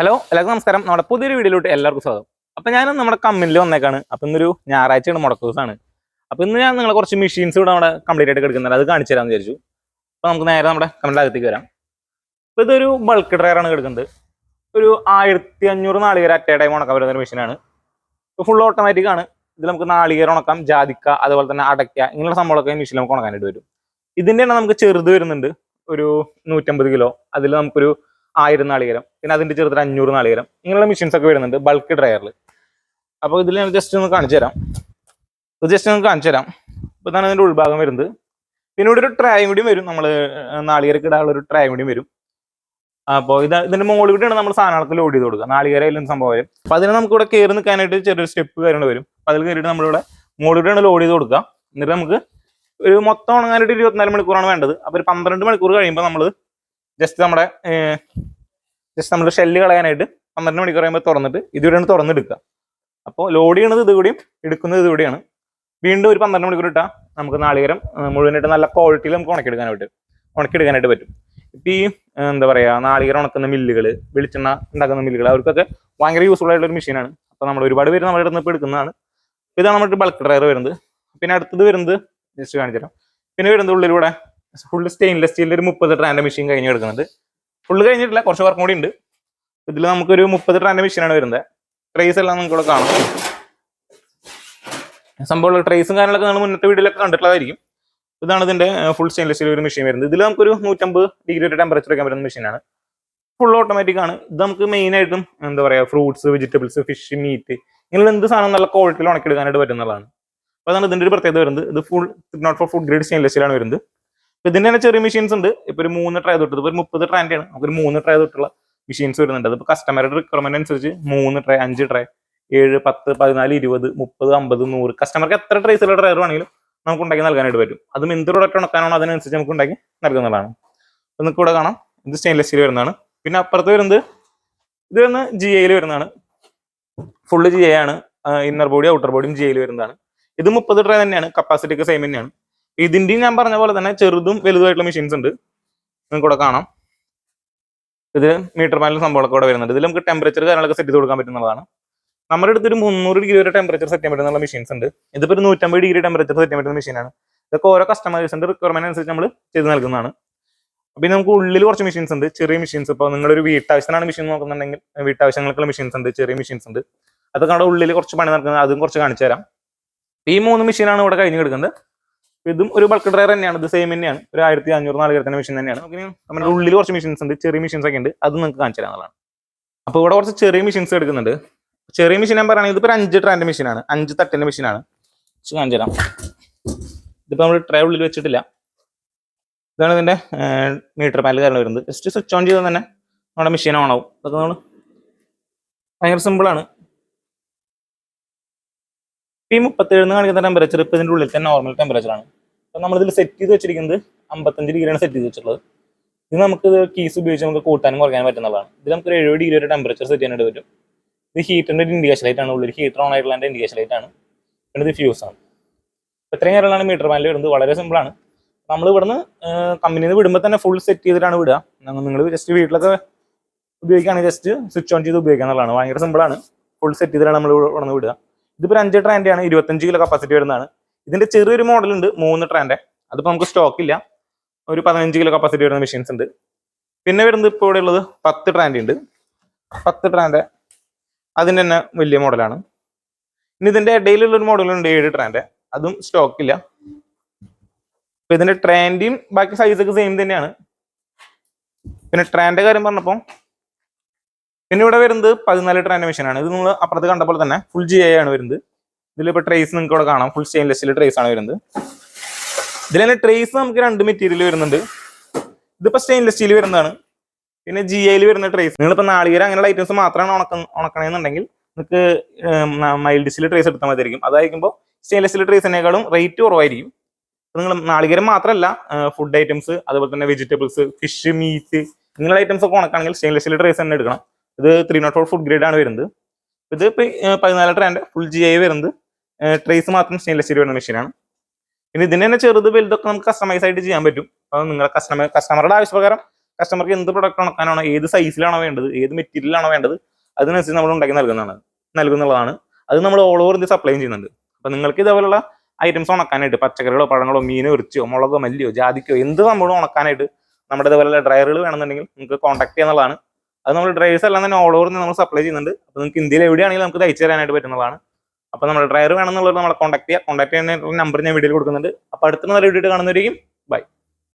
Hello എല്ലാവർക്കും നമസ്കാരം. നമ്മുടെ പുതിയൊരു വീഡിയോയിലോട്ട് എല്ലാവർക്കും സ്വാഗതം. അപ്പോൾ ഞാനും നമ്മുടെ കമ്പനിയിൽ വന്നേക്കാണ്. അപ്പോൾ ഇന്നൊരു ഞായറാഴ്ചയാണ് മുടക്ക ദിവസമാണ് അപ്പൊ ഇന്ന് ഞാൻ നിങ്ങളെ കുറച്ച് മെഷീൻസ് ഇവിടെ നമ്മുടെ കംപ്ലീറ്റ് ആയിട്ട് എടുക്കുന്നുണ്ട്. അത് കാണിച്ചു തരാമെന്ന് വിചാരിച്ചു. അപ്പോൾ നമുക്ക് നേരെ നമ്മുടെ കമ്പനിയുടെ അകത്തേക്ക് വരാം. അപ്പൊ ഇതൊരു ബൾക്ക് ഡ്രയറാണ് എടുക്കുന്നത്. ഒരു ആയിരത്തി അഞ്ഞൂറ് നാളികേരം അറ്റേ ടൈം ഉണക്കാൻ വരുന്ന ഒരു മെഷീനാണ് ഫുൾ ഓട്ടോമാറ്റിക് ആണ്. ഇതിൽ നമുക്ക് നാളികേരം ഉണക്കാം ജാതിക്ക അതുപോലെ തന്നെ അടയ്ക്ക ഇങ്ങനെയുള്ള സംഭവങ്ങളൊക്കെ മെഷീൻ നമുക്ക് ഉണക്കാനായിട്ട് വരും ഇതിന്റെ തന്നെ നമുക്ക് ചെറുത് വരുന്നുണ്ട്. ഒരു നൂറ്റമ്പത് കിലോ. അതിൽ നമുക്കൊരു ആയിരം നാളികരം പിന്നെ അതിന്റെ ചെറുതൊരു അഞ്ഞൂറ് നാളികരം ഇങ്ങനെയുള്ള മെഷീൻസ് ഒക്കെ വരുന്നുണ്ട് ബൾക്ക് ഡ്രയറിൽ അപ്പോൾ ഇതിൽ ഞാൻ ജസ്റ്റ് ഒന്ന് കാണിച്ചു തരാം. ഇത് ജസ്റ്റ് ഒന്ന് കാണിച്ചു തരാം. അപ്പോൾ ഇതാണ് അതിന്റെ ഉൾഭാഗം വരുന്നത്. പിന്നെ ഇവിടെ ഒരു ട്രായും കൂടി വരും. നമ്മൾ നാളികേരക്ക് ഇടാനുള്ള ഒരു ട്രായും കൂടി വരും. അപ്പോൾ ഇത് ഇതിന്റെ മുകളിൽ കൂടിയാണ് നമ്മൾ സാധനങ്ങൾക്ക് ലോഡ് ചെയ്ത് കൊടുക്കുക. നാളികേരം എല്ലാം സംഭവം വരും അപ്പോൾ അതിന് നമുക്ക് ഇവിടെ കയറി നിൽക്കാനായിട്ട് ചെറിയൊരു സ്റ്റെപ്പ് കാര്യങ്ങൾ വരും. അപ്പോൾ അതിൽ കയറിയിട്ട് നമ്മളിവിടെ മുകളിൽ കൂടിയാണ് ലോഡ് ചെയ്ത് കൊടുക്കുക. എന്നിട്ട് നമുക്ക് ഒരു മൊത്തം ഉണങ്ങാനായിട്ട് ഇരുപത്തിനാല് മണിക്കൂറാണ് വേണ്ടത്. അപ്പോൾ ഒരു പന്ത്രണ്ട് മണിക്കൂർ കഴിയുമ്പോൾ നമ്മൾ ജസ്റ്റ് നമ്മുടെ ജസ്റ്റ് നമ്മൾ ഷെല്ല് കളയാനായിട്ട് പന്ത്രണ്ട് മണിക്കൂർ കഴിയുമ്പോൾ തുറന്നിട്ട് ഇതിവിടെയാണ് തുറന്നെടുക്കുക അപ്പോൾ ലോഡ് ചെയ്യണത് ഇതുകൂടിയും എടുക്കുന്നത് ഇതുകൂടിയാണ് വീണ്ടും ഒരു പന്ത്രണ്ട് മണിക്കൂർ ഇട്ടാൽ നമുക്ക് നാളികരം മുഴുവനായിട്ട് നല്ല ക്വാളിറ്റിയിൽ നമുക്ക് ഉണക്കിയെടുക്കാനായിട്ട് ഉണക്കിയെടുക്കാനായിട്ട് പറ്റും. ഇപ്പം ഈ എന്താ പറയുക നാളികരം ഉണക്കുന്ന മില്ലുകൾ വെളിച്ചെണ്ണ ഉണ്ടാക്കുന്ന മില്ലുകൾ അവർക്കൊക്കെ ഭയങ്കര യൂസ്ഫുൾ ആയിട്ടുള്ള ഒരു മെഷീനാണ് അപ്പോൾ നമ്മൾ ഒരുപാട് പേര് നമ്മുടെ അടുത്ത് ഇപ്പോൾ എടുക്കുന്നതാണ്. ഇതാണ് നമ്മുടെ ബൾക്ക് ഡ്രയർ വരുന്നത്. പിന്നെ അടുത്തത് വരുന്നത് ജസ്റ്റ് കാണിച്ചു തരാം പിന്നെ വരുന്നത് ഉള്ളിലൂടെ ഫുൾ സ്റ്റെയിൻലെസ് സ്റ്റീലിൽ ഒരു മുപ്പത് ട്രാൻഡ് മെഷീൻ കഴിഞ്ഞ് എടുക്കുന്നുണ്ട് ഫുൾ കഴിഞ്ഞിട്ടില്ല കുറച്ച് വർക്കും കൂടി ഉണ്ട്. ഇതിൽ നമുക്കൊരു മുപ്പത് ട്രാൻഡ് മെഷീനാണ് വരുന്നത്. ട്രേസ് എല്ലാം നമുക്ക് ഇവിടെ കാണാം. സംഭവമുള്ള ട്രേസും കാര്യങ്ങളൊക്കെ നമ്മൾ മുന്നത്തെ വീഡിയോയിലൊക്കെ കണ്ടിട്ടുള്ളതായിരിക്കും. ഇതാണ് ഇതിന്റെ ഫുൾ സ്റ്റെയിൻലെസ് സ്റ്റീൽ ഒരു മെഷീൻ വരുന്നത്. ഇതിൽ നമുക്കൊരു നൂറ്റമ്പത് ഡിഗ്രി വരെ ടെമ്പറേച്ചർ വയ്ക്കാൻ പറ്റുന്ന മെഷീനാണ് ഫുൾ ഓട്ടോമാറ്റിക് ആണ്. ഇത് നമുക്ക് മെയിൻ ആയിട്ടും എന്താ പറയുക ഫ്രൂട്ട്സ് വെജിറ്റബിൾസ് ഫിഷ് മീറ്റ് ഇങ്ങനെയുള്ള എന്ത് സാധനം നല്ല ക്വാളിറ്റിയിൽ ഉണക്കിയെടുക്കാനായിട്ട് പറ്റുന്നതാണ്. അപ്പോൾ അതാണ് ഇതിന്റെ ഒരു പ്രത്യേകത വരുന്നത്. ഇത് full nought four food grade stainless സ്റ്റീലാണ് വരുന്നത്. ഇപ്പൊ ഇതിന്റെ തന്നെ ചെറിയ മെഷീൻസ് ഉണ്ട്. ഇപ്പൊ ഒരു മൂന്ന് ട്രൈ തൊട്ട് ഇപ്പൊ ഒരു ആണ് നമുക്കൊരു മൂന്ന് ട്രൈ തൊട്ടുള്ള മെഷീൻസ് വരുന്നുണ്ട്. അതിപ്പോ കസ്റ്റമറുടെ റിക്വയർമെന്റ് അനുസരിച്ച് മൂന്ന് ട്രൈ അഞ്ച് ട്രൈ ഏഴ് പത്ത് പതിനാല് ഇരുപത് മുപ്പത് അമ്പത് നൂറ് കസ്റ്റമർക്ക് എത്ര ട്രൈസുള്ള ഡ്രൈവർ വേണമെങ്കിലും നമുക്ക് ഉണ്ടാക്കി നൽകാനായിട്ട് പറ്റും. അതും എന്ത് പ്രൊഡക്റ്റ് ഉണക്കാനാണോ അതിനനുസരിച്ച് നമുക്ക് ഉണ്ടാക്കി നൽകുന്നതാണ്. അപ്പൊ നിങ്ങൾക്ക് ഇവിടെ കാണാം. ഇത് സ്റ്റെയിൻലെസ് സ്റ്റീൽ വരുന്നതാണ്. പിന്നെ അപ്പുറത്ത് വരുന്നത് ഇത് വന്ന് ജി എയിൽ വരുന്നതാണ്. ഫുള്ള് ജി എ ആണ്. ഇന്നർ ബോഡി ഔട്ടർ ബോഡിയും ജി എയിൽ വരുന്നതാണ്. ഇത് മുപ്പത് ട്രൈ തന്നെയാണ്. കപ്പാസിറ്റി ഒക്കെ സെയിം തന്നെയാണ്. ഇതിന്റെയും ഞാൻ പറഞ്ഞ പോലെ തന്നെ ചെറുതും വലുതുമായിട്ടുള്ള മെഷീൻസ് ഉണ്ട്. നിങ്ങൾക്ക് ഇവിടെ കാണാം. ഇത് മീറ്റർ പാനൽ സംഭവങ്ങളൊക്കെ ഇവിടെ വരുന്നുണ്ട്. ഇതിൽ നമുക്ക് ടെമ്പറേച്ചർ കാര്യങ്ങളൊക്കെ സെറ്റ് ചെയ്ത് കൊടുക്കാൻ പറ്റുന്നതാണ്. നമ്മുടെ അടുത്തൊരു മുന്നൂറ് ഡിഗ്രി വരെ ടെമ്പറേച്ചർ സെറ്റ് ചെയ്യാൻ പറ്റുന്ന മെഷീൻസ് ഉണ്ട്. ഇതിപ്പോൾ ഒരു നൂറ്റമ്പത് ഡിഗ്രി ടെമ്പറേച്ചർ സെറ്റ് ചെയ്യാൻ പറ്റുന്ന മെഷീനാണ് ഇതൊക്കെ ഓരോ കസ്റ്റമേഴ്സിന്റെ റിക്വയർമെന്റ് അനുസരിച്ച് നമ്മൾ ചെയ്ത് നൽകുന്നതാണ്. പിന്നെ നമുക്ക് ഉള്ളിൽ കുറച്ച് മെഷീൻസ് ഉണ്ട്. ചെറിയ മെഷീൻസ് ഇപ്പോൾ നിങ്ങളൊരു വീട്ടാവശ്യത്തിനാണ് മെഷീൻ നോക്കുന്നുണ്ടെങ്കിൽ വീട്ടാവശ്യങ്ങൾക്കുള്ള മെഷീൻസ് ഉണ്ട് ചെറിയ മെഷീൻസ് ഉണ്ട്. അതൊക്കെ നമ്മുടെ ഉള്ളിൽ കുറച്ച് പണി നടക്കുന്നത് അതും കുറച്ച് കാണിച്ചു തരാം ഈ മൂന്ന് മെഷീനാണ് ഇവിടെ കഴിഞ്ഞ് കിടക്കുന്നത്. ഇതും ഒരു ബൾക്ക് ഡ്രയർ തന്നെയാണ്. ഇത് സെയിം തന്നെയാണ്. ഒരു ആയിരത്തി അഞ്ഞൂറ് നാലുകരത്തിന്റെ മെഷീൻ തന്നെയാണ്. നമ്മുടെ ഉള്ളിൽ കുറച്ച് മെഷീൻസ് ഉണ്ട്. ചെറിയ മെഷീൻസ് ഒക്കെ ഉണ്ട്. അത് നിങ്ങൾക്ക് കാണിച്ചു തരാനുള്ളതാണ് അപ്പോൾ ഇവിടെ കുറച്ച് ചെറിയ മെഷീൻസ് എടുക്കുന്നുണ്ട്. ചെറിയ മെഷീൻ ഞാൻ പറയുകയാണെങ്കിൽ ഇതിപ്പോൾ അഞ്ച് ട്രാൻഡ് മെഷീനാണ് അഞ്ച് തട്ടിന്റെ മെഷീനാണ് കാണിച്ചു തരാം. ഇതിപ്പോൾ നമ്മൾ ട്രേ ഉള്ളിൽ വെച്ചിട്ടില്ല. ഇതാണ് ഇതിന്റെ മീറ്റർ പാനൽ കാരണം വരുന്നത്. ജസ്റ്റ് സ്വിച്ച് ഓൺ ചെയ്താൽ തന്നെ നമ്മുടെ മെഷീൻ ഓൺ ആവും. അതൊക്കെ നമ്മൾ ഭയങ്കര സിമ്പിളാണ് ഈ മുപ്പത്തേഴ് കാണിക്കുന്ന ടെമ്പറേച്ചർ ഇപ്പൊ ഇതിന്റെ ഉള്ളിൽ തന്നെ നോർമൽ ടെമ്പറേച്ചർ ആണ്. അപ്പൊ നമ്മളിതിൽ സെറ്റ് ചെയ്ത് വെച്ചിരിക്കുന്നത് അമ്പത്തഞ്ച് ഡിഗ്രിയാണ് സെറ്റ് ചെയ്ത് വെച്ചിട്ടുള്ളത്. ഇത് നമുക്ക് കീസ് ഉപയോഗിച്ച് നമുക്ക് കൂട്ടാനും കുറയ്ക്കാനും പറ്റുന്നതാണ്. ഇത് നമുക്ക് ഒരു എഴുപത് ഡിഗ്രി വരെ ടെമ്പറേച്ചർ സെറ്റ് ചെയ്യാനായിട്ട് പറ്റും. ഇത് ഹീറ്ററിന്റെ ഒരു ഇൻഡിക്കേഷൻ ലൈറ്റ് ആണ്. ഉള്ളിൽ ഹീറ്റർ ഓൺ ആയിട്ടുള്ള ഇൻഡിക്കേഷൻ ലൈറ്റ് ആണ്. പിന്നെ ഇത് ഫ്യൂസ് ആണ്. ഇത്രയും കാര്യങ്ങളാണ് മീറ്റർ പാനൽ വരുന്നത്. വളരെ സിമ്പിൾ ആണ്. നമ്മൾ ഇവിടുന്ന് കമ്പനിയിൽ നിന്ന് വിടുമ്പോൾ തന്നെ ഫുൾ സെറ്റ് ചെയ്തിട്ടാണ് വിടുക. നിങ്ങൾ ജസ്റ്റ് വീട്ടിലൊക്കെ ഉപയോഗിക്കുകയാണെങ്കിൽ ജസ്റ്റ് സ്വിച്ച് ഓൺ ചെയ്ത് ഉപയോഗിക്കാന്നുള്ളതാണ് ഭയങ്കര സിമ്പിൾ ആണ്. ഫുൾ സെറ്റ് ചെയ്തിട്ടാണ് നമ്മൾ ഇവിടെ വിടുക. ഇതിപ്പോൾ അഞ്ച് ട്രാൻഡാണ് ഇരുപത്തഞ്ച് കിലോ കപ്പാസിറ്റി വരുന്നതാണ്. ഇതിന്റെ ചെറിയൊരു മോഡൽ ഉണ്ട് മൂന്ന് ട്രാൻഡ് അതിപ്പോൾ നമുക്ക് സ്റ്റോക്ക് ഇല്ല. ഒരു പതിനഞ്ച് കിലോ കപ്പാസിറ്റി വരുന്ന മെഷീൻസ് ഉണ്ട്. പിന്നെ വരുന്നത് ഇപ്പോൾ ഇവിടെ ഉള്ളത് പത്ത് ട്രാൻഡ് ഉണ്ട്. പത്ത് ട്രാൻഡ് അതിന്റെ തന്നെ വലിയ മോഡലാണ് ഇനി ഇതിന്റെ ഇടയിലുള്ള ഒരു മോഡലുണ്ട് ഏഴ് ട്രാൻഡ് അതും സ്റ്റോക്ക് ഇല്ല. അപ്പൊ ഇതിന്റെ ട്രാൻഡിയും ബാക്കി സൈസൊക്കെ സെയിം തന്നെയാണ്. പിന്നെ ട്രാൻഡ് കാര്യം പറഞ്ഞപ്പോൾ പിന്നെ ഇവിടെ വരുന്നത് പതിനാല് ലിറ്റർ അനിമേഷൻ ആണ്. ഇത് നമ്മൾ അപ്പുറത്ത് കണ്ട പോലെ തന്നെ ഫുൾ ജി ഐ ആണ് വരുന്നത്. ഇതിലിപ്പോൾ ട്രേസ് നിങ്ങൾക്ക് ഇവിടെ കാണാം. ഫുൾ സ്റ്റെയിൻലെസ്സിൽ ട്രേസ് ആണ് വരുന്നത്. ഇതിൽ തന്നെ ട്രേസ് നമുക്ക് രണ്ട് മെറ്റീരിയൽ വരുന്നുണ്ട്. ഇതിപ്പോൾ സ്റ്റെയിൻലെസ് സ്റ്റീൽ വരുന്നതാണ്. പിന്നെ ജി ഐയിൽ വരുന്ന ട്രേസ് നിങ്ങളിപ്പോൾ നാളികേരം അങ്ങനെയുള്ള ഐറ്റംസ് മാത്രമാണ് ഉണക്ക ഉണക്കണമെന്നുണ്ടെങ്കിൽ നിങ്ങൾക്ക് മൈൽഡ് സ്റ്റീൽ ട്രേസ് എടുത്താൽ മതിയായിരിക്കും. അതായിരിക്കുമ്പോൾ സ്റ്റെയിൻലെസ് സ്റ്റീൽ ട്രേസിനേക്കാളും റേറ്റ് കുറവായിരിക്കും. നിങ്ങൾ നാളികേരം മാത്രമല്ല ഫുഡ് ഐറ്റംസ് അതുപോലെ തന്നെ വെജിറ്റബിൾസ് ഫിഷ് മീറ്റ് ഇങ്ങനെയുള്ള ഐറ്റംസ് ഒക്കെ ഉണക്കാണെങ്കിൽ സ്റ്റെയിൻലെസ് സ്റ്റീൽ ട്രേസ് തന്നെ എടുക്കണം. ഇത് three nought four food grade ആണ് വരുന്നത്. ഇത് പതിനാല് ആൻഡ് ഫുൾ ജി ഐ വരുന്നത്. ട്രേസ് മാത്രം സ്റ്റെയിൻലെസ് സ്റ്റീൽ വരുന്ന മെഷീനാണ് പിന്നെ ഇതിന് തന്നെ ചെറുത് വലുതൊക്കെ നമുക്ക് കസ്റ്റമൈസ് ആയിട്ട് ചെയ്യാൻ പറ്റും. അപ്പോൾ നിങ്ങളുടെ കസ്റ്റമർ കസ്റ്റമറുടെ ആവശ്യപ്രകാരം കസ്റ്റമർക്ക് എന്ത് പ്രൊഡക്റ്റ് ഉണക്കാനാണോ ഏത് സൈസിലാണോ വേണ്ടത് ഏത് മെറ്റീരിയലാണോ വേണ്ടത് അതിനനുസരിച്ച് നമ്മൾ ഉണ്ടാക്കി നൽകുന്നതാണ് നൽകുന്നതാണ് അത് നമ്മൾ ഓൾ ഓവർ ഇന്ത്യ സപ്ലൈ ചെയ്യുന്നുണ്ട്. അപ്പൊ നിങ്ങൾക്ക് ഇതേപോലുള്ള ഐറ്റംസ് ഉണക്കാനായിട്ട് പച്ചക്കറികളോ പഴങ്ങളോ മീനോ ഇറച്ചിയോ മുളകോ മല്ലിയോ ജാതിക്കോ എന്ത് സംഭവം ഉണക്കാനായിട്ട് നമ്മുടെ ഇതേപോലെ ഡ്രയറുകൾ വേണമെന്നുണ്ടെങ്കിൽ നിങ്ങൾക്ക് കോൺടാക്ട് ചെയ്യാന്നുള്ളതാണ്. അത് നമ്മൾ ഡ്രൈവേഴ്സ് എല്ലാം തന്നെ ഓൾ ഓവർ നമ്മൾ സപ്ലൈ ചെയ്യുന്നുണ്ട്. അപ്പോൾ നിങ്ങൾക്ക് ഇന്ത്യയിൽ എവിടെയാണെങ്കിലും നമുക്ക് തയ്ച്ചു തരാനായിട്ട് പറ്റുന്നതാണ്. അപ്പോൾ നമ്മുടെ ഡ്രൈവർ വേണമെന്നുള്ളത് നമ്മളെ കോൺടാക്ട് ചെയ്യുക കോൺടാക്ട് ചെയ്യുന്ന നമ്പർ ഞാൻ വീഡിയോയിൽ കൊടുക്കുന്നുണ്ട്. അപ്പോൾ അടുത്ത നല്ല വീഡിയോ കാണുന്നവരെയും